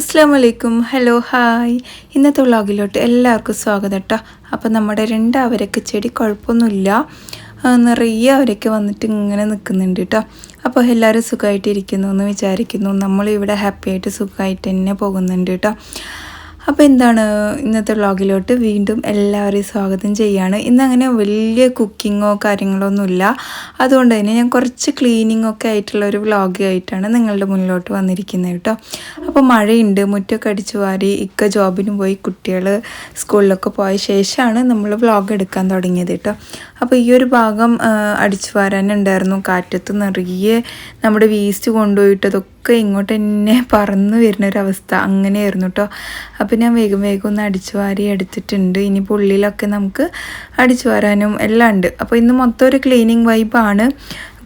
അസ്സാം വലൈക്കും hello hi. ഇന്നത്തെ വ്ളോഗിലോട്ട് എല്ലാവർക്കും സ്വാഗതം കേട്ടോ അപ്പോൾ നമ്മുടെ രണ്ട് അവരൊക്കെ ചെടി കുഴപ്പമൊന്നുമില്ല. നിറയെ അവരൊക്കെ വന്നിട്ട് ഇങ്ങനെ നിൽക്കുന്നുണ്ട് കേട്ടോ അപ്പോൾ എല്ലാവരും സുഖമായിട്ടിരിക്കുന്നു എന്ന് വിചാരിക്കുന്നു. നമ്മളിവിടെ ഹാപ്പിയായിട്ട് സുഖമായിട്ട് തന്നെ പോകുന്നുണ്ട് കേട്ടോ അപ്പോൾ എന്താണ് ഇന്നത്തെ വ്ളോഗിലോട്ട് വീണ്ടും എല്ലാവരെയും സ്വാഗതം ചെയ്യാണ്. ഇന്നങ്ങനെ വലിയ കുക്കിങ്ങോ കാര്യങ്ങളോ ഒന്നുമില്ല. അതുകൊണ്ട് തന്നെ ഞാൻ കുറച്ച് ക്ലീനിങ് ഒക്കെ ആയിട്ടുള്ള ഒരു വ്ളോഗ് ആയിട്ടാണ് നിങ്ങളുടെ മുന്നിലോട്ട് വന്നിരിക്കുന്നത് കേട്ടോ. അപ്പോൾ മഴയുണ്ട് മുറ്റൊക്കെ അടിച്ചു വാരി ഇക്ക ജോബിന് പോയി കുട്ടികൾ സ്കൂളിലൊക്കെ പോയ ശേഷമാണ് നമ്മൾ വ്ളോഗ് എടുക്കാൻ തുടങ്ങിയത് കേട്ടോ. അപ്പോൾ ഈ ഒരു ഭാഗം അടിച്ചു വാരാനുണ്ടായിരുന്നു. കാറ്റത്ത് നിറയെ നമ്മുടെ വേസ്റ്റ് കൊണ്ടുപോയിട്ടതൊക്കെ ഒക്കെ ഇങ്ങോട്ട് തന്നെ പറന്ന് വരുന്ന ഒരു അവസ്ഥ അങ്ങനെയായിരുന്നു കേട്ടോ അപ്പോൾ ഞാൻ വേഗം വേഗം ഒന്ന് അടിച്ചു വാരി എടുത്തിട്ടുണ്ട്. ഇനി പുള്ളിയിലൊക്കെ നമുക്ക് അടിച്ചു വാരാനും എല്ലാം ഉണ്ട്. അപ്പോൾ ഇന്ന് മൊത്തം ഒരു ക്ലീനിങ് വൈബാണ്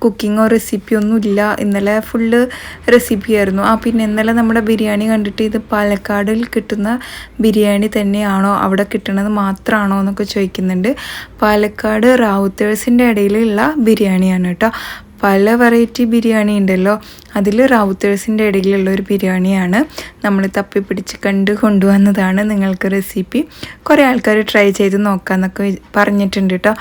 കുക്കിങ്ങോ റെസിപ്പിയോ ഒന്നും ഇല്ല. ഇന്നലെ ഫുള്ള് റെസിപ്പി ആയിരുന്നു. ആ പിന്നെ ഇന്നലെ നമ്മുടെ ബിരിയാണി കണ്ടിട്ട് ഇത് പാലക്കാടിൽ കിട്ടുന്ന ബിരിയാണി തന്നെയാണോ? അവിടെ കിട്ടുന്നത് മാത്രമാണോ എന്നൊക്കെ ചോദിക്കുന്നുണ്ട്. പാലക്കാട് റാവുത്തേഴ്സിന്റെ ഇടയിലുള്ള ബിരിയാണിയാണ് കേട്ടോ പല വെറൈറ്റി ബിരിയാണി ഉണ്ടല്ലോ. അതിൽ റൗത്തേഴ്സിന്റെ ഇടയിലുള്ള ഒരു ബിരിയാണിയാണ് നമ്മൾ തപ്പിപ്പിടിച്ച് കണ്ട് കൊണ്ടുവന്നതാണ് നിങ്ങൾക്ക് റെസിപ്പി കുറേ ആൾക്കാർ ട്രൈ ചെയ്ത് നോക്കാമെന്നൊക്കെ പറഞ്ഞിട്ടുണ്ട് കേട്ടോ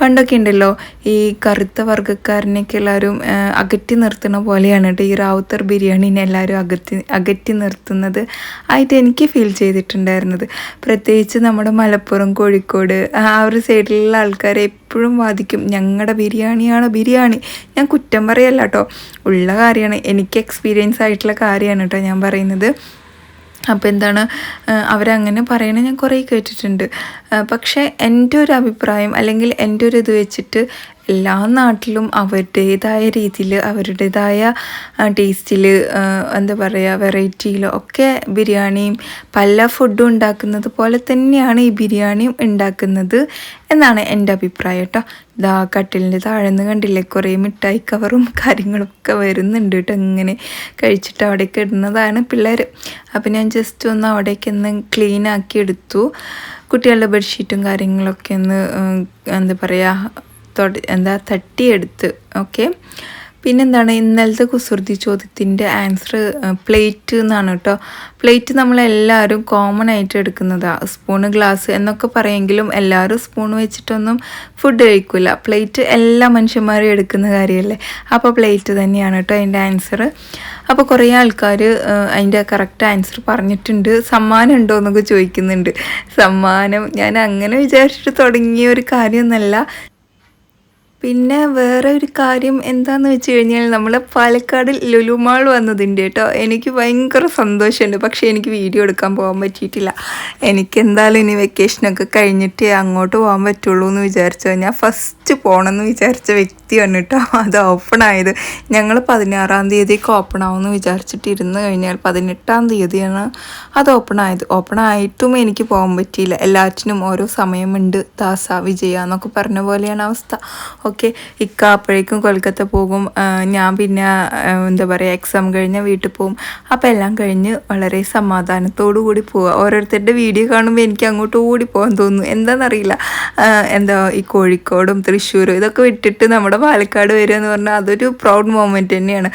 പണ്ടൊക്കെ ഉണ്ടല്ലോ ഈ കറുത്ത വർഗക്കാരനെയൊക്കെ എല്ലാവരും അകറ്റി നിർത്തുന്ന പോലെയാണ് കേട്ടോ ഈ റാവുത്തർ ബിരിയാണിനെ എല്ലാവരും അകറ്റി അകറ്റി നിർത്തുന്നത്. ആയിട്ട് എനിക്ക് ഫീൽ ചെയ്തിട്ടുണ്ടായിരുന്നത്. പ്രത്യേകിച്ച് നമ്മുടെ മലപ്പുറം കോഴിക്കോട് ആ ഒരു സൈഡിലുള്ള ആൾക്കാരെ എപ്പോഴും വാദിക്കും ഞങ്ങളുടെ ബിരിയാണിയാണ് ബിരിയാണി? ഞാൻ കുറ്റം പറയല്ല കേട്ടോ. ഉള്ള കാര്യമാണ്. എനിക്ക് എക്സ്പീരിയൻസ് ആയിട്ടുള്ള കാര്യമാണ് കേട്ടോ ഞാൻ പറയുന്നത്. അപ്പോൾ എന്താണ് അവരങ്ങനെ പറയണത് ഞാൻ കുറേ കേട്ടിട്ടുണ്ട്. പക്ഷേ എന്റെ ഒരു അഭിപ്രായം അല്ലെങ്കിൽ എന്റെ ഒരു ഇത് വെച്ചിട്ട് എല്ലാ നാട്ടിലും അവരുടേതായ രീതിയിൽ അവരുടേതായ ടേസ്റ്റിൽ എന്താ പറയുക വെറൈറ്റിയിലോ ഒക്കെ ബിരിയാണിയും പല ഫുഡും ഉണ്ടാക്കുന്നത് പോലെ തന്നെയാണ് ഈ ബിരിയാണിയും ഉണ്ടാക്കുന്നത് എന്നാണ് എന്റെ അഭിപ്രായം കേട്ടോ ഇതാ കട്ടിലിന്റെ നിന്ന് കണ്ടില്ലേ കുറേ മിഠായി കവറും കാര്യങ്ങളൊക്കെ വരുന്നുണ്ട് കേട്ടോ ഇങ്ങനെ. കഴിച്ചിട്ട് അവിടേക്ക് ഇടുന്നതാണ് പിള്ളേർ അപ്പം ഞാൻ ജസ്റ്റ് ഒന്ന് അവിടേക്ക് ഒന്ന് ക്ലീൻ ആക്കി എടുത്തു. കുട്ടികളുടെ ബെഡ്ഷീറ്റും കാര്യങ്ങളൊക്കെ ഒന്ന് എന്താ പറയുക എന്താ തട്ടിയെടുത്ത് ഓക്കെ പിന്നെന്താണ് ഇന്നലത്തെ കുസൃതി ചോദ്യത്തിന്റെ ആൻസർ പ്ലേറ്റ് എന്നാണ് കേട്ടോ. പ്ലേറ്റ് നമ്മളെല്ലാവരും കോമൺ ആയിട്ട് എടുക്കുന്നതാണ് സ്പൂണ് ഗ്ലാസ് എന്നൊക്കെ പറയെങ്കിലും എല്ലാവരും സ്പൂൺ വെച്ചിട്ടൊന്നും ഫുഡ് കഴിക്കില്ല പ്ലേറ്റ് എല്ലാ മനുഷ്യന്മാരും എടുക്കുന്ന കാര്യമല്ലേ അപ്പോൾ പ്ലേറ്റ് തന്നെയാണ് കേട്ടോ അതിന്റെ ആൻസർ അപ്പോൾ കുറേ ആൾക്കാർ അതിന്റെ കറക്റ്റ് ആൻസർ പറഞ്ഞിട്ടുണ്ട്. സമ്മാനം ഉണ്ടോ എന്നൊക്കെ ചോദിക്കുന്നുണ്ട്. സമ്മാനം ഞാൻ അങ്ങനെ വിചാരിച്ചിട്ട് തുടങ്ങിയ ഒരു കാര്യമൊന്നുമല്ല. പിന്നെ വേറെ ഒരു കാര്യം എന്താന്ന് വെച്ച് കഴിഞ്ഞാൽ നമ്മൾ പാലക്കാട് ലുലുമാൾ വന്നതിന്റെ കേട്ടോ. എനിക്ക് ഭയങ്കര സന്തോഷമുണ്ട്. പക്ഷേ എനിക്ക് വീഡിയോ എടുക്കാൻ പോകാൻ പറ്റിയിട്ടില്ല. എനിക്ക് എന്തായാലും ഇനി വെക്കേഷനൊക്കെ കഴിഞ്ഞിട്ട് അങ്ങോട്ട് പോകാൻ പറ്റുള്ളൂ എന്ന് വിചാരിച്ചു ഞാൻ ഫസ്റ്റ് പോകണമെന്ന് വിചാരിച്ച വ്യക്തിയാണ് കേട്ടോ. അത് ഓപ്പൺ ആയത്. ഞങ്ങൾ പതിനാറാം തീയതിക്ക് ഓപ്പൺ ആവുമെന്ന് വിചാരിച്ചിട്ട് ഇരുന്ന് കഴിഞ്ഞാൽ പതിനെട്ടാം തീയതിയാണ് അത് ഓപ്പൺ ആയത്. ഓപ്പൺ ആയിട്ടും എനിക്ക് പോകാൻ പറ്റിയില്ല. എല്ലാറ്റിനും ഓരോ സമയമുണ്ട്. ദാസ വിജയ എന്നൊക്കെ പറഞ്ഞ പോലെയാണ് അവസ്ഥ. ഓക്കെ ഇക്ക അപ്പോഴേക്കും കൊൽക്കത്ത പോകും. ഞാൻ പിന്നെ എന്താ പറയുക എക്സാം കഴിഞ്ഞാൽ വീട്ടിൽ പോകും. അപ്പോൾ എല്ലാം കഴിഞ്ഞ് വളരെ സമാധാനത്തോടു കൂടി പോവുക ഓരോരുത്തരുടെ വീഡിയോ കാണുമ്പോൾ എനിക്ക് അങ്ങോട്ട് ഓടി പോകാൻ തോന്നുന്നു എന്താണെന്നറിയില്ല എന്താ ഈ കോഴിക്കോടും തൃശ്ശൂരും ഇതൊക്കെ വിട്ടിട്ട് നമ്മുടെ പാലക്കാട് വരിക എന്ന് പറഞ്ഞാൽ അതൊരു പ്രൗഡ് മൊമെന്റ് തന്നെയാണ്.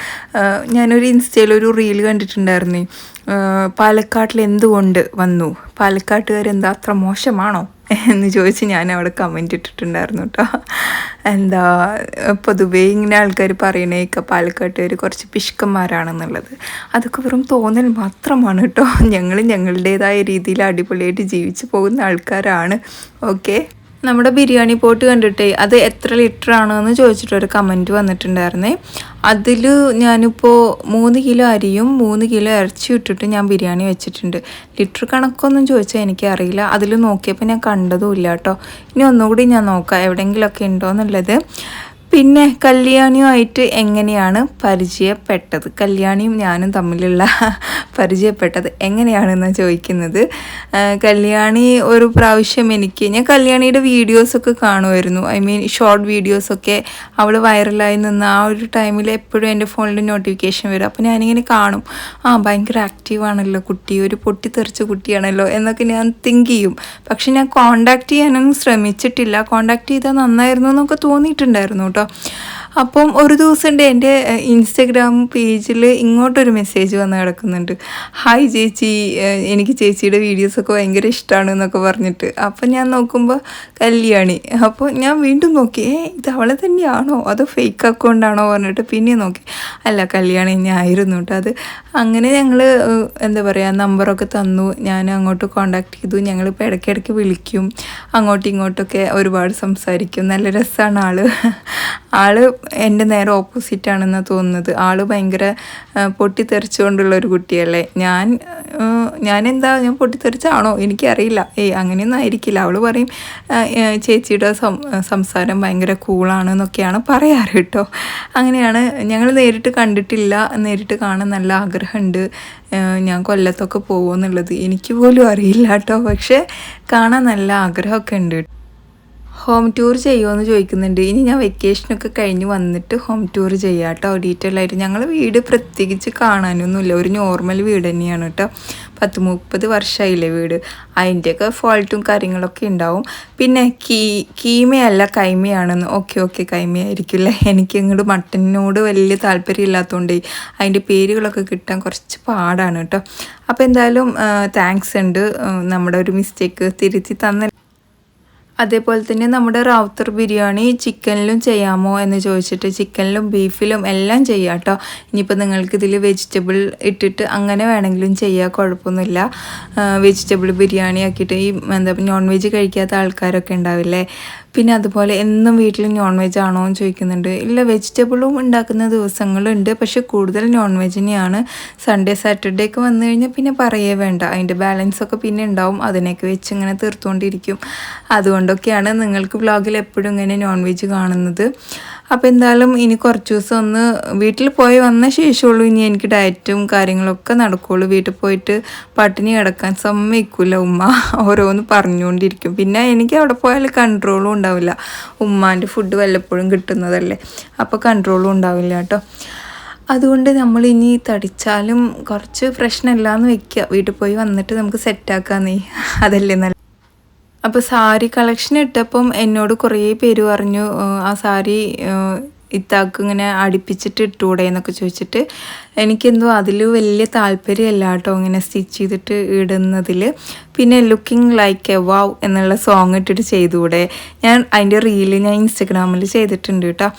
ഞാനൊരു ഇൻസ്റ്റയിൽ ഒരു റീൽ കണ്ടിട്ടുണ്ടായിരുന്നേ. പാലക്കാട്ടിൽ എന്തുകൊണ്ട് വന്നു? പാലക്കാട്ടുകാരെന്താ അത്ര മോശമാണോ? എന്ന് ചോദിച്ച് ഞാൻ അവിടെ കമന്റ് ഇട്ടിട്ടുണ്ടായിരുന്നു കേട്ടോ എന്താ പൊതുവേ ഇങ്ങനെ ആൾക്കാർ പറയണേക്ക പാലക്കാട്ടുകാർ കുറച്ച് പിഷ്കന്മാരാണെന്നുള്ളത്. അതൊക്കെ വെറും തോന്നൽ മാത്രമാണ് കേട്ടോ ഞങ്ങൾ ഞങ്ങളുടേതായ രീതിയിൽ അടിപൊളിയായിട്ട് ജീവിച്ചു പോകുന്ന ആൾക്കാരാണ്. ഓക്കെ നമ്മുടെ ബിരിയാണി പോട്ട് കണ്ടിട്ടേ അത് എത്ര ലിറ്റർ ആണെന്ന് ചോദിച്ചിട്ട് ഒരു കമന്റ് വന്നിട്ടുണ്ടായിരുന്നേ. അതിൽ ഞാനിപ്പോൾ മൂന്ന് കിലോ അരിയും മൂന്ന് കിലോ ഇറച്ചി ഇട്ടിട്ട് ഞാൻ ബിരിയാണി വെച്ചിട്ടുണ്ട്. ലിറ്റർ കണക്കൊന്നും ചോദിച്ചാൽ എനിക്കറിയില്ല. അതിൽ നോക്കിയപ്പോൾ ഞാൻ കണ്ടതും ഇല്ല കേട്ടോ. ഇനി ഒന്നുകൂടി ഞാൻ നോക്കാം എവിടെയെങ്കിലുമൊക്കെ ഉണ്ടോ എന്നുള്ളത്. പിന്നെ കല്യാണിയുമായിട്ട് എങ്ങനെയാണ് പരിചയപ്പെട്ടത്? കല്യാണിയും ഞാനും തമ്മിലുള്ള പരിചയപ്പെട്ടത് എങ്ങനെയാണെന്ന് ചോദിക്കുന്നത്. കല്യാണി ഒരു പ്രാവശ്യം എനിക്ക് ഞാൻ കല്യാണിയുടെ വീഡിയോസൊക്കെ കാണുമായിരുന്നു. ഐ മീൻ ഷോർട്ട് വീഡിയോസൊക്കെ അവൾ വൈറലായി നിന്ന ആ ഒരു ടൈമിൽ എപ്പോഴും എന്റെ ഫോണിൽ നോട്ടിഫിക്കേഷൻ വരും. അപ്പോൾ ഞാനിങ്ങനെ കാണും. ആ ഭയങ്കര ആക്റ്റീവാണല്ലോ കുട്ടി ഒരു പൊട്ടിത്തെറിച്ച കുട്ടിയാണല്ലോ എന്നൊക്കെ ഞാൻ തിങ്ക് ചെയ്യും. പക്ഷെ ഞാൻ കോണ്ടാക്ട് ചെയ്യാനൊന്നും ശ്രമിച്ചിട്ടില്ല. കോണ്ടാക്ട് ചെയ്താൽ നന്നായിരുന്നു എന്നൊക്കെ തോന്നിയിട്ടുണ്ടായിരുന്നു കേട്ടോ അപ്പം ഒരു ദിവസം എന്റെ ഇൻസ്റ്റഗ്രാം പേജിൽ ഇങ്ങോട്ടൊരു മെസ്സേജ് വന്ന് കിടക്കുന്നുണ്ട്. ഹായ് ചേച്ചി എനിക്ക് ചേച്ചിയുടെ വീഡിയോസൊക്കെ ഭയങ്കര ഇഷ്ടമാണ് എന്നൊക്കെ പറഞ്ഞിട്ട്. അപ്പം ഞാൻ നോക്കുമ്പോൾ കല്യാണി. അപ്പോൾ ഞാൻ വീണ്ടും നോക്കി ഏ ഇത് അവളെ തന്നെയാണോ? അതോ ഫേക്ക് അക്കൗണ്ടാണോ പറഞ്ഞിട്ട് പിന്നെ നോക്കി. അല്ല കല്യാണി ആയിരുന്നു കേട്ടോ അത്. അങ്ങനെ ഞങ്ങൾ എന്താ പറയുക നമ്പറൊക്കെ തന്നു. ഞാൻ അങ്ങോട്ട് കോണ്ടാക്ട് ചെയ്തു. ഞങ്ങളിപ്പോൾ ഇടയ്ക്കിടയ്ക്ക് വിളിക്കും. അങ്ങോട്ടും ഇങ്ങോട്ടൊക്കെ ഒരുപാട് സംസാരിക്കും. നല്ല രസമാണ് ആൾ. ആൾ എന്റെ നേരെ ഓപ്പോസിറ്റാണെന്ന് തോന്നുന്നത്. ആൾ ഭയങ്കര പൊട്ടിത്തെറിച്ചുകൊണ്ടുള്ള ഒരു കുട്ടിയല്ലേ. ഞാൻ ഞാൻ എന്താ ഞാൻ പൊട്ടിത്തെറിച്ചാണോ? എനിക്കറിയില്ല. ഏയ് അങ്ങനെയൊന്നും ആയിരിക്കില്ല. അവൾ പറയും ചേച്ചിയുടെ സംസാരം ഭയങ്കര കൂളാണ് എന്നൊക്കെയാണ് പറയാറ് കേട്ടോ. അങ്ങനെയാണ്. ഞങ്ങൾ നേരിട്ട് കണ്ടിട്ടില്ല. നേരിട്ട് കാണാൻ നല്ല ആഗ്രഹമുണ്ട്. ഞാൻ കൊല്ലത്തൊക്കെ പോകുമെന്നുള്ളത് എനിക്ക് പോലും അറിയില്ല കേട്ടോ. പക്ഷേ കാണാൻ നല്ല ആഗ്രഹമൊക്കെ ഉണ്ട്. ഹോം ടൂർ ചെയ്യുമോ എന്ന് ചോദിക്കുന്നുണ്ട്. ഇനി ഞാൻ വെക്കേഷനൊക്കെ കഴിഞ്ഞ് വന്നിട്ട് ഹോം ടൂർ ചെയ്യാം കേട്ടോ ഡീറ്റെയിൽ ആയിട്ട് ഞങ്ങൾ വീട് പ്രത്യേകിച്ച് കാണാനൊന്നുമില്ല. ഒരു നോർമൽ വീട് തന്നെയാണ് കേട്ടോ. പത്ത് മുപ്പത് വർഷമായില്ലേ വീട്. അതിന്റെയൊക്കെ ഫോൾട്ടും കാര്യങ്ങളൊക്കെ ഉണ്ടാവും. പിന്നെ കീ കീമയല്ല കൈമയാണെന്ന്. ഓക്കെ ഓക്കെ കൈമയായിരിക്കും അല്ലേ എനിക്ക് ഇങ്ങോട്ട് മട്ടനോട് വലിയ താല്പര്യം ഇല്ലാത്തതുകൊണ്ട് അതിന്റെ പേരുകളൊക്കെ കിട്ടാൻ കുറച്ച് പാടാണ് കേട്ടോ. അപ്പോൾ എന്തായാലും താങ്ക്സ് ഉണ്ട്. നമ്മുടെ ഒരു മിസ്റ്റേക്ക് തിരുത്തി തന്ന അതേപോലെ തന്നെ നമ്മുടെ റൗത്തർ ബിരിയാണി ചിക്കനിലും ചെയ്യാമോ എന്ന് ചോദിച്ചിട്ട് ചിക്കനിലും ബീഫിലും എല്ലാം ചെയ്യാം കേട്ടോ. ഇനിയിപ്പോൾ നിങ്ങൾക്ക് ഇതിൽ വെജിറ്റബിൾ ഇട്ടിട്ട് അങ്ങനെ വേണമെങ്കിലും ചെയ്യാം കുഴപ്പമൊന്നുമില്ല. വെജിറ്റബിൾ ബിരിയാണി ആക്കിയിട്ട് ഈ എന്താ നോൺ വെജ് കഴിക്കാത്ത ആൾക്കാരൊക്കെ ഉണ്ടാവില്ലേ? പിന്നെ അതുപോലെ എന്നും വീട്ടിൽ നോൺ വെജ് ആണോ എന്ന് ചോദിക്കുന്നുണ്ട്. ഇല്ല വെജിറ്റബിളും ഉണ്ടാക്കുന്ന ദിവസങ്ങളുണ്ട്. പക്ഷെ കൂടുതൽ നോൺ വെജിനെയാണ് സൺഡേ സാറ്റർഡേ ഒക്കെ വന്നു കഴിഞ്ഞാൽ പിന്നെ പറയേ വേണ്ട. അതിന്റെ ബാലൻസ് ഒക്കെ പിന്നെ ഉണ്ടാവും. അതിനൊക്കെ വെച്ച് ഇങ്ങനെ തീർത്തുകൊണ്ടിരിക്കും. അതുകൊണ്ടൊക്കെയാണ് നിങ്ങൾക്ക് വ്ളോഗിൽ എപ്പോഴും ഇങ്ങനെ നോൺ വെജ് കാണുന്നത്. അപ്പോൾ എന്തായാലും ഇനി കുറച്ച് ദിവസം ഒന്ന് വീട്ടിൽ പോയി വന്ന ശേഷമുള്ളൂ ഇനി എനിക്ക് ഡയറ്റും കാര്യങ്ങളൊക്കെ നടക്കുകയുള്ളൂ വീട്ടിൽ പോയിട്ട് പട്ടിണി കിടക്കാൻ സമ്മതിക്കില്ല ഉമ്മ. ഓരോന്ന് പറഞ്ഞുകൊണ്ടിരിക്കും. പിന്നെ എനിക്ക് അവിടെ പോയാൽ കൺട്രോളും ഉണ്ടാവില്ല. ഉമ്മാന്റെ ഫുഡ് വല്ലപ്പോഴും കിട്ടുന്നതല്ലേ. അപ്പോൾ കൺട്രോളും ഉണ്ടാവില്ല കേട്ടോ. അതുകൊണ്ട് നമ്മൾ ഇനി തടിച്ചാലും കുറച്ച് പ്രശ്നമില്ലാന്ന് വെക്കുക വീട്ടിൽ പോയി വന്നിട്ട് നമുക്ക് സെറ്റാക്കാന്നേ അതല്ലേ നല്ല അപ്പോൾ സാരി കളക്ഷൻ ഇട്ടപ്പം എന്നോട് കുറേ പേര് പറഞ്ഞു ആ സാരി ഇത്താക്ക് ഇങ്ങനെ അടുപ്പിച്ചിട്ട് ഇട്ടൂടെ എന്നൊക്കെ ചോദിച്ചിട്ട് എനിക്കെന്തോ അതിൽ വലിയ താല്പര്യമല്ല കേട്ടോ ഇങ്ങനെ സ്റ്റിച്ച് ചെയ്തിട്ട് ഇടുന്നതിൽ പിന്നെ ലുക്കിംഗ് ലൈക്ക് എ വാവ് എന്നുള്ള സോങ് ഇട്ടിട്ട് ചെയ്തുകൂടെ ഞാൻ അതിന്റെ റീൽ ഞാൻ ഇൻസ്റ്റഗ്രാമിൽ ചെയ്തിട്ടുണ്ട് കേട്ടോ.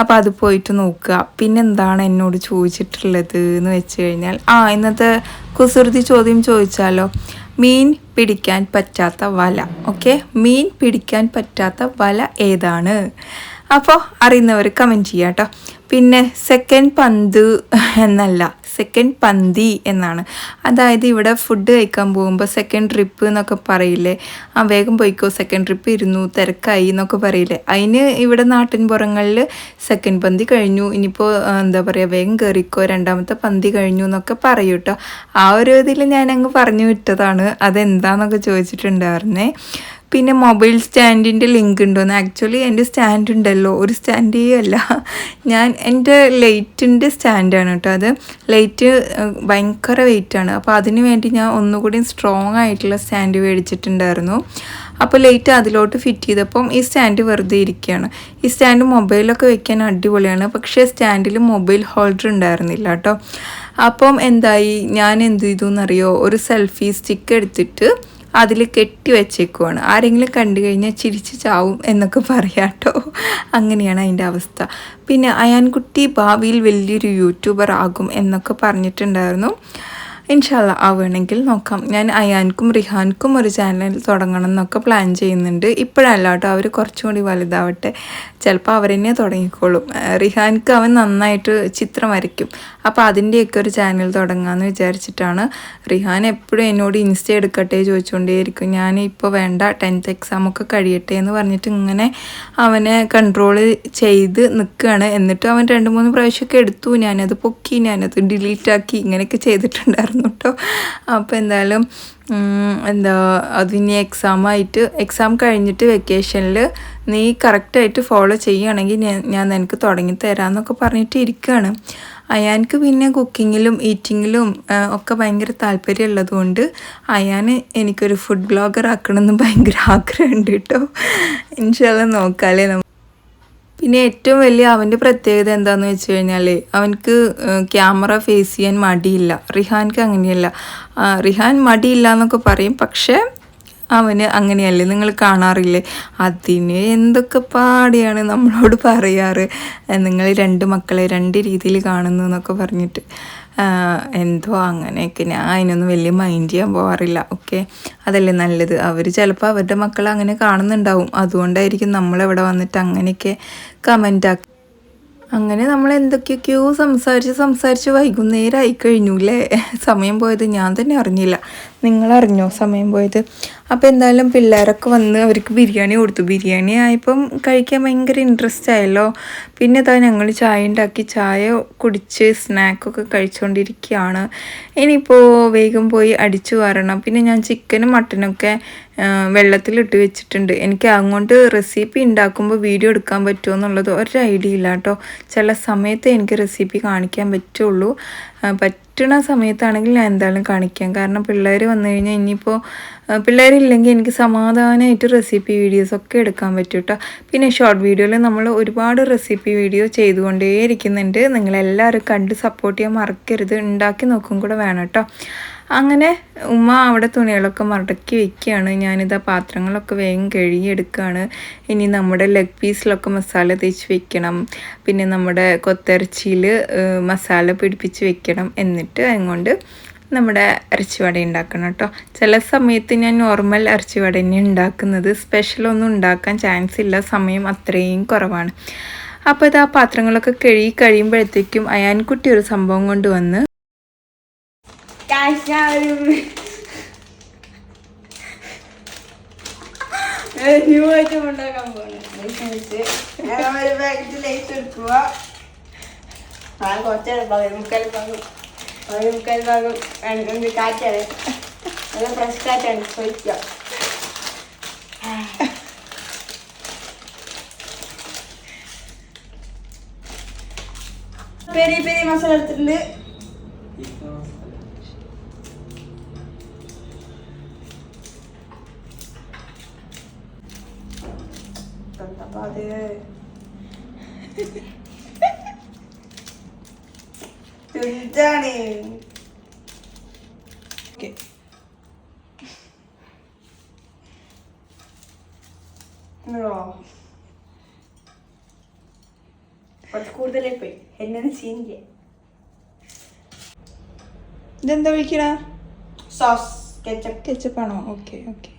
അപ്പോൾ അത് പോയിട്ട് നോക്കുക. പിന്നെ എന്താണ് എന്നോട് ചോദിച്ചിട്ടുള്ളത് എന്ന് വെച്ച് കഴിഞ്ഞാൽ ആ ഇന്നത്തെ കുസൃതി ചോദ്യം ചോദിച്ചാലോ? മീൻ പിടിക്കാൻ പറ്റാത്ത വല. ഓക്കെ മീൻ പിടിക്കാൻ പറ്റാത്ത വല ഏതാണ്? അപ്പോൾ അറിയുന്നവർ കമന്റ് ചെയ്യാം കേട്ടോ പിന്നെ സെക്കൻഡ് പന്ത് എന്നല്ല. സെക്കൻഡ് പന്തി എന്നാണ്. അതായത് ഇവിടെ ഫുഡ് കഴിക്കാൻ പോകുമ്പോൾ സെക്കൻഡ് ട്രിപ്പ് എന്നൊക്കെ പറയില്ലേ? ആ വേഗം പോയിക്കോ സെക്കൻഡ് ട്രിപ്പ് ഇരുന്നു തിരക്കായി എന്നൊക്കെ പറയില്ലേ? അതിന് ഇവിടെ നാട്ടിൻ പുറങ്ങളിൽ സെക്കൻഡ് പന്തി കഴിഞ്ഞു. ഇനിയിപ്പോൾ എന്താ പറയുക വേഗം കയറിക്കോ രണ്ടാമത്തെ പന്തി കഴിഞ്ഞു എന്നൊക്കെ പറയും കേട്ടോ ആ ഒരു ഇതിൽ ഞാൻ അങ്ങ് പറഞ്ഞു വിട്ടതാണ്. അതെന്താന്നൊക്കെ ചോദിച്ചിട്ടുണ്ടായിരുന്നേ. പിന്നെ മൊബൈൽ സ്റ്റാൻഡിന്റെ ലിങ്ക് ഉണ്ടോയെന്ന് ആക്ച്വലി എന്റെ സ്റ്റാൻഡ് ഉണ്ടല്ലോ. ഒരു സ്റ്റാൻഡേ അല്ല. ഞാൻ എന്റെ ലൈറ്റിന്റെ സ്റ്റാൻഡാണ് കേട്ടോ അത്. ലൈറ്റ് ഭയങ്കര വെയിറ്റാണ്. അപ്പോൾ അതിന് വേണ്ടി ഞാൻ ഒന്നുകൂടി സ്ട്രോങ് ആയിട്ടുള്ള സ്റ്റാൻഡ് മേടിച്ചിട്ടുണ്ടായിരുന്നു. അപ്പോൾ ലൈറ്റ് അതിലോട്ട് ഫിറ്റ് ചെയ്തപ്പം ഈ സ്റ്റാൻഡ് വെറുതെ ഇരിക്കുകയാണ്. ഈ സ്റ്റാൻഡ് മൊബൈലൊക്കെ വെക്കാൻ അടിപൊളിയാണ്. പക്ഷേ സ്റ്റാൻഡിൽ മൊബൈൽ ഹോൾഡർ ഉണ്ടായിരുന്നില്ല കേട്ടോ. അപ്പം എന്തായി? ഞാൻ എന്ത് ചെയ്തു എന്നറിയോ ഒരു സെൽഫി സ്റ്റിക്ക് എടുത്തിട്ട് അതിൽ കെട്ടി വെച്ചേക്കുവാണ്. ആരെങ്കിലും കണ്ടു കഴിഞ്ഞാൽ ചിരിച്ച് ചാവും എന്നൊക്കെ പറയാട്ടോ. അങ്ങനെയാണ് അതിന്റെ അവസ്ഥ. പിന്നെ അയാൻകുട്ടി ഭാവിയിൽ വലിയൊരു യൂട്യൂബർ ആകും എന്നൊക്കെ പറഞ്ഞിട്ടുണ്ടായിരുന്നു. ഇൻഷാല്ല ആവുകയാണെങ്കിൽ നോക്കാം. ഞാൻ അയാൻക്കും റിഹാൻക്കും ഒരു ചാനൽ തുടങ്ങണം എന്നൊക്കെ പ്ലാൻ ചെയ്യുന്നുണ്ട്. ഇപ്പോഴല്ല കേട്ടോ അവർ കുറച്ചും കൂടി വലുതാവട്ടെ. ചിലപ്പോൾ അവരെന്നെ തുടങ്ങിക്കോളും. റിഹാൻക്ക് അവൻ നന്നായിട്ട് ചിത്രം വരയ്ക്കും. അപ്പോൾ അതിന്റെയൊക്കെ ഒരു ചാനൽ തുടങ്ങാമെന്ന് വിചാരിച്ചിട്ടാണ് റിഹാൻ എപ്പോഴും എന്നോട് ഇൻസ്റ്റ എടുക്കട്ടെ ചോദിച്ചുകൊണ്ടേയിരിക്കും ഞാൻ ഇപ്പോൾ വേണ്ട ടെൻത്ത് എക്സാമൊക്കെ കഴിയട്ടെ എന്ന് പറഞ്ഞിട്ട് ഇങ്ങനെ അവനെ കൺട്രോൾ ചെയ്ത് നിൽക്കുകയാണ് എന്നിട്ട് അവൻ രണ്ട് മൂന്ന് പ്രാവശ്യമൊക്കെ എടുത്തു. ഞാനത് പൊക്കി ഞാനത് ഡിലീറ്റാക്കി ഇങ്ങനെയൊക്കെ ചെയ്തിട്ടുണ്ടായിരുന്നു. കേട്ടോ അപ്പോൾ എന്തായാലും എന്താ അതിനി എക്സാമായിട്ട് എക്സാം കഴിഞ്ഞിട്ട് വെക്കേഷനിൽ നീ കറക്റ്റായിട്ട് ഫോളോ ചെയ്യുകയാണെങ്കിൽ ഞാൻ ഞാൻ നിനക്ക് തുടങ്ങി തരാമെന്നൊക്കെ പറഞ്ഞിട്ട് ഇരിക്കുകയാണ് അയാൻക്ക് പിന്നെ കുക്കിങ്ങിലും ഈറ്റിങ്ങിലും ഒക്കെ ഭയങ്കര താല്പര്യം ഉള്ളതുകൊണ്ട് അയാൻ എനിക്കൊരു ഫുഡ് ബ്ലോഗർ ആക്കണമെന്ന് ഭയങ്കര ആഗ്രഹമുണ്ട് കേട്ടോ. ഇൻഷാല്ല നോക്കാലേ നമുക്ക് പിന്നെ ഏറ്റവും വലിയ അവന്റെ പ്രത്യേകത എന്താണെന്ന് വെച്ച് കഴിഞ്ഞാൽ അവനക്ക് ക്യാമറ ഫേസ് ചെയ്യാൻ മടിയില്ല. റിഹാൻക്ക് അങ്ങനെയല്ല. റിഹാൻ മടിയില്ല എന്നൊക്കെ പറയും. പക്ഷേ അവന് അങ്ങനെയല്ലേ നിങ്ങൾ കാണാറില്ലേ? അതിന് എന്തൊക്കെ പാടിയാണ് നമ്മളോട് പറയാറ്? നിങ്ങൾ രണ്ട് മക്കളെ രണ്ട് രീതിയിൽ കാണുന്നു എന്നൊക്കെ പറഞ്ഞിട്ട്. എന്തോ അങ്ങനെയൊക്കെ. ഞാൻ അതിനൊന്നും വലിയ മൈൻഡ് ചെയ്യാൻ പോകാറില്ല ഓക്കെ അതല്ലേ നല്ലത്. അവർ ചിലപ്പോൾ അവരുടെ മക്കളെ അങ്ങനെ കാണുന്നുണ്ടാവും. അതുകൊണ്ടായിരിക്കും നമ്മളിവിടെ വന്നിട്ട് അങ്ങനെയൊക്കെ കമന്റ് ആക്കി അങ്ങനെ നമ്മൾ എന്തൊക്കെയൊക്കെയോ സംസാരിച്ച് സംസാരിച്ച് വൈകുന്നേരം ആയി കഴിഞ്ഞു അല്ലേ സമയം പോയത് ഞാൻ തന്നെ അറിഞ്ഞില്ല. നിങ്ങളറിഞ്ഞോ സമയം പോയത്? അപ്പോൾ എന്തായാലും പിള്ളേരൊക്കെ വന്ന് അവർക്ക് ബിരിയാണി കൊടുത്തു. ബിരിയാണി ആയപ്പം കഴിക്കാൻ ഭയങ്കര ഇൻട്രസ്റ്റ് ആയല്ലോ. പിന്നെ അതാ ഞങ്ങൾ ചായ ഉണ്ടാക്കി. ചായ കുടിച്ച് സ്നാക്കൊക്കെ കഴിച്ചുകൊണ്ടിരിക്കുകയാണ് ഇനിയിപ്പോൾ വേഗം പോയി അടിച്ചു വരണം. പിന്നെ ഞാൻ ചിക്കനും മട്ടനൊക്കെ വെള്ളത്തിലിട്ട് വെച്ചിട്ടുണ്ട്. എനിക്ക് അങ്ങോട്ട് റെസിപ്പി ഉണ്ടാക്കുമ്പോൾ വീഡിയോ എടുക്കാൻ പറ്റുമോ എന്നുള്ളത് ഒരു ഐഡിയ ഇല്ല കേട്ടോ. ചില സമയത്ത് എനിക്ക് റെസിപ്പി കാണിക്കാൻ പറ്റുള്ളൂ. ആ, പറ്റണ സമയത്താണെങ്കിൽ ഞാൻ എന്തായാലും കാണിക്കാം. കാരണം പിള്ളേർ വന്നു കഴിഞ്ഞാൽ ഇനിയിപ്പോൾ പിള്ളേരില്ലെങ്കിൽ എനിക്ക് സമാധാനമായിട്ട് റെസിപ്പി വീഡിയോസൊക്കെ എടുക്കാൻ പറ്റും കേട്ടോ പിന്നെ ഷോർട്ട് വീഡിയോയിൽ നമ്മൾ ഒരുപാട് റെസിപ്പി വീഡിയോ ചെയ്തുകൊണ്ടേ ഇരിക്കുന്നുണ്ട് നിങ്ങളെല്ലാവരും കണ്ട് സപ്പോർട്ട് ചെയ്യാൻ മറക്കരുത്. ഉണ്ടാക്കി നോക്കും കൂടെ വേണം കേട്ടോ അങ്ങനെ ഉമ്മ അവിടെ തുണികളൊക്കെ മടക്കി വെക്കുകയാണ്. ഞാനിതാ പാത്രങ്ങളൊക്കെ വേഗം കഴുകിയെടുക്കുകയാണ്. ഇനി നമ്മുടെ ലെഗ് പീസിലൊക്കെ മസാല തേച്ച് വെക്കണം. പിന്നെ നമ്മുടെ കൊത്തിറച്ചിയിൽ മസാല പിടിപ്പിച്ച് വെക്കണം എന്നിട്ട് അതുകൊണ്ട് നമ്മുടെ ഇറച്ചിവട ഉണ്ടാക്കണം കേട്ടോ. ചില സമയത്ത് ഞാൻ നോർമൽ ഇറച്ചിവട തന്നെ ഉണ്ടാക്കുന്നത്. സ്പെഷ്യലൊന്നും ഉണ്ടാക്കാൻ ചാൻസ് ഇല്ല. സമയം അത്രയും കുറവാണ്. അപ്പോൾ ഇത് ആ പാത്രങ്ങളൊക്കെ കഴുകി കഴിയുമ്പോഴത്തേക്കും അയാൻകുട്ടി ഒരു സംഭവം കൊണ്ടുവന്ന് ഞാൻ ഒരു ന്യൂ ഐറ്റം ഉണ്ടാക്കാൻ ഞാൻ ഒരു പാക്കറ്റ് ലൈറ്റ് എടുക്കുക ആ കുറച്ച് പകുതി മുക്കാൽ ഭാഗം പകുതി മുക്കാൽ ഭാഗം എന്ത് കാറ്റാണ് അത് ഫ്രഷ് കാറ്റാണ് ചോദിക്കുക പെരി പെരി മസാല എടുത്തിട്ടുണ്ട് എന്താണ് ഓക്കെ കുറച്ച് കൂടുതലേ പോയി. എന്നെ സീനില്ല ഇതെന്താ വിളിക്കണ? സോസ് കെച്ചപ്പ് കെച്ചപ്പാണോ ഓക്കെ ഓക്കെ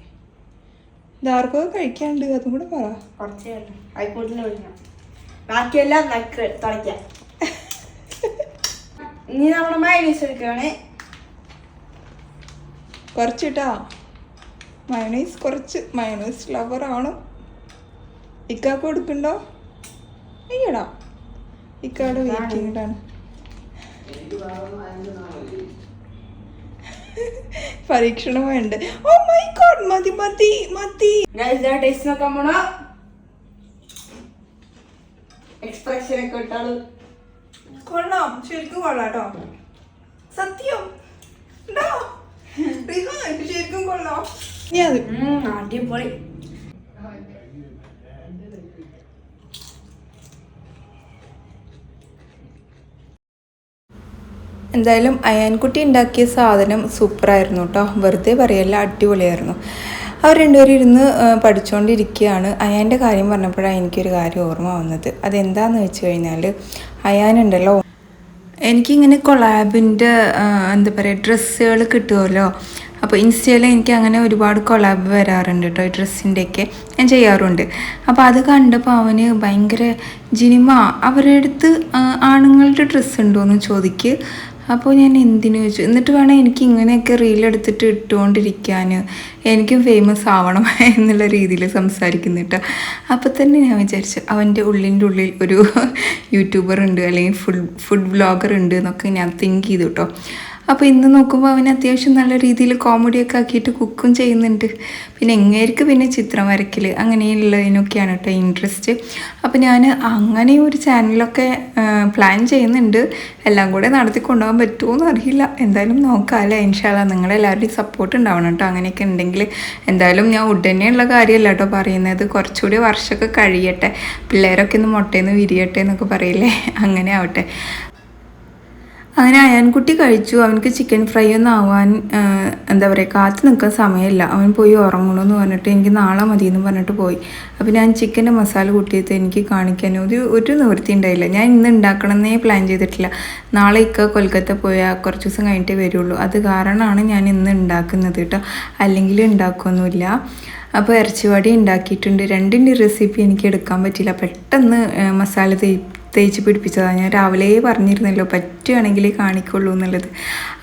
ഇതാർക്കൊക്കെ കഴിക്കാണ്ട് അതും കൂടെ പറ. കുറച്ചേ ഉള്ളൂ. അത് കൂടുതൽ ഒഴിക്കണം ബാക്കിയെല്ലാം നക്ക് തുടയ്ക്കാം. ഇനി നമ്മുടെ മയണീസ് എടുക്കുകയാണ്. കുറച്ചിട്ടാ. മയോണൈസ് കുറച്ച്. മയണീസ് ലവറാണ് ഇക്കാക്ക് കൊടുക്കണ്ടോ? അയ്യടാ ഇക്കാട് വെയിറ്റിംഗിലാണ് പരീക്ഷണം വേണ്ട? ഓ മൈ ഗോഡ് മതി മതി മതി. ടേസ്റ്റ് നോക്കാൻ പോണോ. എക്സ്പ്രഷൻ ഒക്കെ ഇട്ടാൾ കൊള്ളാം. ശരിക്കും കൊള്ളാം കേട്ടോ സത്യം ശരിക്കും കൊള്ളാം. ഇനി അത്. അടിപൊളി. എന്തായാലും അയാൻകുട്ടി ഉണ്ടാക്കിയ സാധനം സൂപ്പറായിരുന്നു കേട്ടോ. വെറുതെ പറയല്ല അടിപൊളിയായിരുന്നു. അവർ രണ്ടുപേരും ഇരുന്ന് പഠിച്ചുകൊണ്ടിരിക്കുകയാണ് അയാന്റെ കാര്യം പറഞ്ഞപ്പോഴാണ് എനിക്കൊരു കാര്യം ഓർമ്മ വന്നത്. അതെന്താണെന്ന് വെച്ച് കഴിഞ്ഞാൽ അയാനുണ്ടല്ലോ. എനിക്കിങ്ങനെ കൊളാബിന്റെ എന്താ പറയുക ഡ്രസ്സുകൾ കിട്ടുമല്ലോ. അപ്പോൾ ഇൻസ്റ്റയിൽ എനിക്ക് അങ്ങനെ ഒരുപാട് കൊളാബ് വരാറുണ്ട് കേട്ടോ ഈ ഡ്രസ്സിന്റെയൊക്കെ ഞാൻ ചെയ്യാറുണ്ട്. അപ്പോൾ അത് കണ്ടപ്പോൾ അവന് ഭയങ്കര ജിനിമ അവരുടെ അടുത്ത് ആണുങ്ങളുടെ ഡ്രസ്സ് ഉണ്ടോ എന്ന് ചോദിക്ക്. അപ്പോൾ ഞാൻ എന്തിനു ചോദിച്ചു? എന്നിട്ട് വേണം എനിക്ക് ഇങ്ങനെയൊക്കെ റീലെടുത്തിട്ട് ഇട്ടുകൊണ്ടിരിക്കാൻ എനിക്കും ഫേമസ് ആവണം എന്നുള്ള രീതിയിൽ സംസാരിക്കുന്നു കേട്ടോ അപ്പോൾ തന്നെ ഞാൻ വിചാരിച്ചു അവന്റെ ഉള്ളിന്റെ ഉള്ളിൽ ഒരു യൂട്യൂബർ ഉണ്ട് അല്ലെങ്കിൽ ഫുഡ് ഫുഡ് വ്ളോഗർ ഉണ്ട് എന്നൊക്കെ ഞാൻ തിങ്ക് ചെയ്തു കേട്ടോ അപ്പോൾ ഇന്ന് നോക്കുമ്പോൾ അവൻ അത്യാവശ്യം നല്ല രീതിയിൽ കോമഡിയൊക്കെ ആക്കിയിട്ട് കുക്കും ചെയ്യുന്നുണ്ട്. പിന്നെ എങ്ങേർക്ക് പിന്നെ ചിത്രം വരയ്ക്കൽ അങ്ങനെയുള്ളതിനൊക്കെയാണ് കേട്ടോ ഇൻട്രസ്റ്റ് അപ്പോൾ ഞാൻ അങ്ങനെ ഒരു ചാനലൊക്കെ പ്ലാൻ ചെയ്യുന്നുണ്ട്. എല്ലാം കൂടെ പറ്റുമോ എന്ന് അറിയില്ല. എന്തായാലും നോക്കാം അല്ലേ ഇൻഷാല്ല നിങ്ങളെല്ലാവരുടെയും സപ്പോർട്ട് ഉണ്ടാവണം കേട്ടോ. അങ്ങനെയൊക്കെ ഉണ്ടെങ്കിൽ എന്തായാലും ഞാൻ ഉടനെയുള്ള കാര്യമല്ല കേട്ടോ പറയുന്നത്. കുറച്ചുകൂടി വർഷമൊക്കെ കഴിയട്ടെ. പിള്ളേരൊക്കെ ഒന്ന് മുട്ടയിൽ നിന്ന് വിരിയട്ടെ എന്നൊക്കെ പറയില്ലേ? അങ്ങനെ ആവട്ടെ. അങ്ങനെ അയാൻകുട്ടി കഴിച്ചു. അവനക്ക് ചിക്കൻ ഫ്രൈ ഒന്നും ആവാൻ എന്താ പറയുക കാത്തു നിൽക്കാൻ സമയമില്ല. അവൻ പോയി ഉറങ്ങണമെന്ന് പറഞ്ഞിട്ട് എനിക്ക് നാളെ മതി എന്ന് പറഞ്ഞിട്ട് പോയി. അപ്പോൾ ഞാൻ ചിക്കന്റെ മസാല കൂട്ടിയത് എനിക്ക് കാണിക്കാൻ ഒരു ഒരു നിവൃത്തി ഉണ്ടായില്ല. ഞാൻ ഇന്ന് ഉണ്ടാക്കണമെന്നേ പ്ലാൻ ചെയ്തിട്ടില്ല. നാളെ ഇക്ക കൊൽക്കത്ത പോയാൽ കുറച്ച് ദിവസം കഴിഞ്ഞിട്ടേ വരുള്ളൂ. അത് കാരണമാണ് ഞാൻ ഇന്ന് ഉണ്ടാക്കുന്നത് കേട്ടോ അല്ലെങ്കിൽ ഉണ്ടാക്കുമൊന്നുമില്ല അപ്പോൾ ഇറച്ചിവാടി ഉണ്ടാക്കിയിട്ടുണ്ട്. രണ്ടിന്റെ റെസിപ്പി എനിക്ക് എടുക്കാൻ പറ്റില്ല പെട്ടെന്ന് മസാല തേയ് തേച്ച് പിടിപ്പിച്ചതാണ് ഞാൻ രാവിലെ പറഞ്ഞിരുന്നല്ലോ പറ്റുകയാണെങ്കിൽ കാണിക്കുള്ളൂ എന്നുള്ളത്.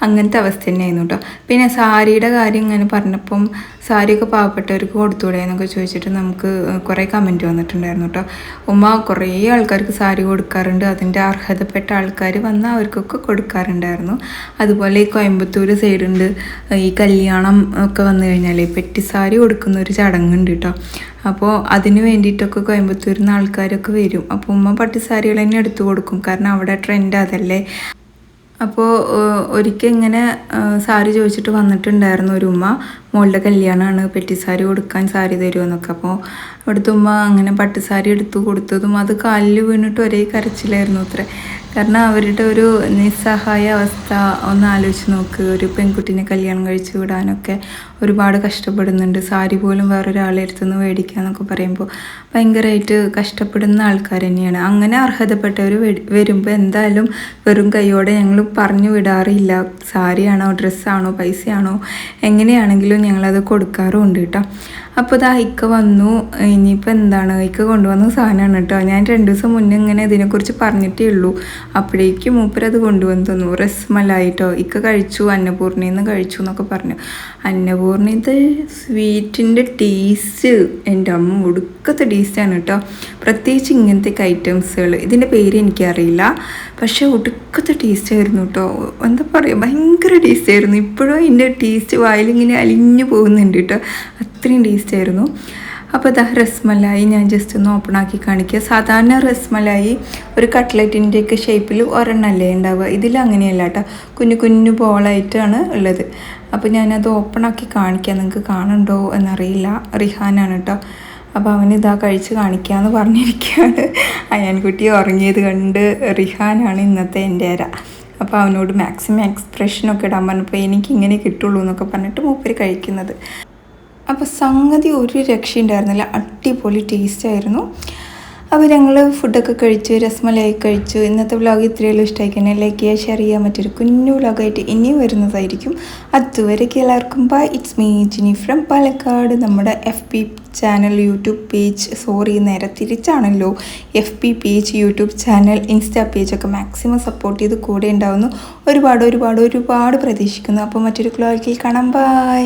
അങ്ങനത്തെ അവസ്ഥ തന്നെയായിരുന്നു കേട്ടോ പിന്നെ സാരിയുടെ കാര്യം ഇങ്ങനെ പറഞ്ഞപ്പം സാരിയൊക്കെ പാവപ്പെട്ടവർക്ക് കൊടുത്തൂടെ എന്നൊക്കെ ചോദിച്ചിട്ട് നമുക്ക് കുറേ കമന്റ് വന്നിട്ടുണ്ടായിരുന്നു കേട്ടോ ഉമ്മ കുറേ ആൾക്കാർക്ക് സാരി കൊടുക്കാറുണ്ട്. അതിന്റെ അർഹതപ്പെട്ട ആൾക്കാർ വന്ന് അവർക്കൊക്കെ കൊടുക്കാറുണ്ടായിരുന്നു. അതുപോലെ ഈ കോയമ്പത്തൂർ സൈഡുണ്ട് ഈ കല്യാണം ഒക്കെ വന്നു കഴിഞ്ഞാൽ പെട്ടി സാരി കൊടുക്കുന്ന ഒരു ചടങ്ങുണ്ട് കേട്ടോ അപ്പോൾ അതിന് വേണ്ടിയിട്ടൊക്കെ കോയമ്പത്തൂരിൽ നിന്ന് ആൾക്കാരൊക്കെ വരും. അപ്പോൾ ഉമ്മ പട്ടുസാരികൾ തന്നെ എടുത്തു കൊടുക്കും. കാരണം അവിടെ ട്രെൻഡ് അതല്ലേ? അപ്പോൾ ഒരിക്കൽ ഇങ്ങനെ സാരി ചോദിച്ചിട്ട് വന്നിട്ടുണ്ടായിരുന്നു ഒരു ഉമ്മ. മോളുടെ കല്യാണമാണ് പെട്ടിസാരി കൊടുക്കാൻ സാരി തരുമെന്നൊക്കെ. അപ്പോൾ അവിടുത്തെ ഉമ്മ അങ്ങനെ പട്ടുസാരി എടുത്തു കൊടുത്തതും അത് കാലിൽ വീണിട്ട് ഒരേ കരച്ചിലായിരുന്നു അത്രേ. കാരണം അവരുടെ ഒരു നിസ്സഹായ അവസ്ഥ ഒന്ന് ആലോചിച്ച് നോക്ക്. ഒരു പെൺകുട്ടീനെ കല്യാണം കഴിച്ചു വിടാനൊക്കെ ഒരുപാട് കഷ്ടപ്പെടുന്നുണ്ട്. സാരി പോലും വേറൊരാളെ അടുത്തുനിന്ന് മേടിക്കുക എന്നൊക്കെ പറയുമ്പോൾ ഭയങ്കരമായിട്ട് കഷ്ടപ്പെടുന്ന ആൾക്കാർ തന്നെയാണ്. അങ്ങനെ അർഹതപ്പെട്ടവർ വരുമ്പോൾ എന്തായാലും വെറും കൈയോടെ ഞങ്ങൾ പറഞ്ഞു വിടാറില്ല. സാരിയാണോ ഡ്രസ്സാണോ പൈസയാണോ എങ്ങനെയാണെങ്കിലും ഞങ്ങളത് കൊടുക്കാറുമുണ്ട് കേട്ടോ. അപ്പോൾ ഇതാ ഇക്ക വന്നു. ഇനിയിപ്പോൾ എന്താണ്? ഇക്ക കൊണ്ടുവന്ന സാധനമാണ് കേട്ടോ. ഞാൻ രണ്ട് ദിവസം മുന്നേ ഇങ്ങനെ ഇതിനെക്കുറിച്ച് പറഞ്ഞിട്ടേ ഉള്ളൂ. അപ്പോഴേക്കും മൂപ്പരത് കൊണ്ടുവന്ന് തന്നു. റസ്മലായിട്ടോ ഇക്ക കഴിച്ചു അന്നപൂർണയിൽ നിന്ന് കഴിച്ചു എന്നൊക്കെ പറഞ്ഞു. അന്നപൂർണത്തെ സ്വീറ്റിന്റെ ടേസ്റ്റ് എന്റെ അമ്മ ഒടുക്കത്തെ ടേസ്റ്റാണ് കേട്ടോ. പ്രത്യേകിച്ച് ഇങ്ങനത്തെ ഐറ്റംസുകൾ ഇതിന്റെ പേര് എനിക്കറിയില്ല. പക്ഷേ ഒടുക്കത്തെ ടേസ്റ്റ് ആയിരുന്നു കേട്ടോ. എന്താ പറയുക ഭയങ്കര ടേസ്റ്റ് ആയിരുന്നു. ഇപ്പോഴും എന്റെ ടേസ്റ്റ് വായിലിങ്ങനെ അലിഞ്ഞു പോകുന്നുണ്ട് കേട്ടോ. അത്രയും ടേസ്റ്റ് ആയിരുന്നു. അപ്പോൾ ഇതാ റസ്മലായി ഞാൻ ജസ്റ്റ് ഒന്ന് ഓപ്പൺ ആക്കി കാണിക്കുക സാധാരണ റസ്മലായി ഒരു കട്ട്ലറ്റിന്റെയൊക്കെ ഷേപ്പിൽ ഒരെണ്ണല്ലേ ഉണ്ടാവുക? ഇതിൽ അങ്ങനെയല്ല കേട്ടോ കുഞ്ഞു കുഞ്ഞു ബോളായിട്ടാണ് ഉള്ളത്. അപ്പോൾ ഞാനത് ഓപ്പൺ ആക്കി കാണിക്കാം. നിങ്ങൾക്ക് കാണുന്നുണ്ടോ എന്നറിയില്ല. റിഹാനാണ് കേട്ടോ അപ്പോൾ ഇതാ കഴിച്ച് കാണിക്കാമെന്ന് പറഞ്ഞിരിക്കുകയാണ് അയാൻകുട്ടി ഉറങ്ങിയത് കണ്ട് റിഹാനാണ് ഇന്നത്തെ എന്റെ അര. അപ്പോൾ അവനോട് മാക്സിമം എക്സ്പ്രഷനൊക്കെ ഇടാൻ പറഞ്ഞപ്പോൾ എനിക്ക് ഇങ്ങനെ കിട്ടുള്ളൂ എന്നൊക്കെ പറഞ്ഞിട്ട് മൂപ്പര് കഴിക്കുന്നത്. അപ്പോൾ സംഗതി ഒരു രക്ഷയുണ്ടായിരുന്നില്ല. അടിപൊളി ടേസ്റ്റ് ആയിരുന്നു. അപ്പോൾ ഞങ്ങൾ ഫുഡൊക്കെ കഴിച്ചു രസമലായി കഴിച്ചു ഇന്നത്തെ വ്ലോഗ് ഇത്രയെല്ലാം ഇഷ്ടമായിക്കണേ? ലൈക്ക് ചെയ്യുക ഷെയർ ചെയ്യാൻ മറ്റൊരു കുഞ്ഞു വ്ലോഗായിട്ട് ഇനി വരുന്നതായിരിക്കും. അതുവരെയൊക്കെ എല്ലാവർക്കും bye it's me Jini from Palakkad. നമ്മുടെ F P channel YouTube page sorry നേരെ തിരിച്ചാണല്ലോ. F P page YouTube channel insta പേജൊക്കെ maximum support ചെയ്ത് കൂടെ ഉണ്ടാവുന്നു. ഒരുപാട് ഒരുപാട് ഒരുപാട് പ്രതീക്ഷിക്കുന്നു. അപ്പോൾ മറ്റൊരു വ്ലോഗിൽ കാണാം. ബൈ